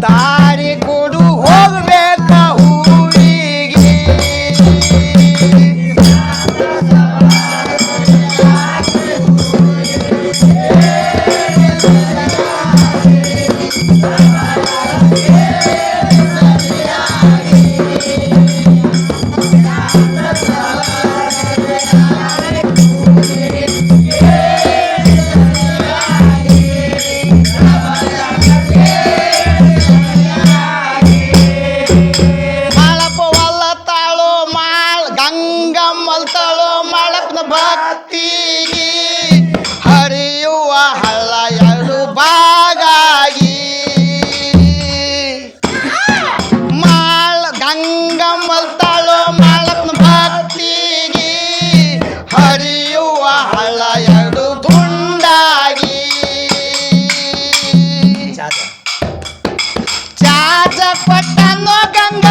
tá. ಭಕ್ತಿಗೆ ಹರಿಯುವ ಹಳ್ಳ ಎರಡು ಬಾಗಾಗಿ ಮಾಳ ಗಂಗಮ್ಮಲ್ತಾಳು ಮಾಳಪ್ಪನ ಭಕ್ತಿಗೆ ಹರಿಯುವ ಹಳ್ಳ ಎರಡು ತುಂಡಾಗಿ ಚಾಚ ಪಟ್ಟನು ಗಂಗ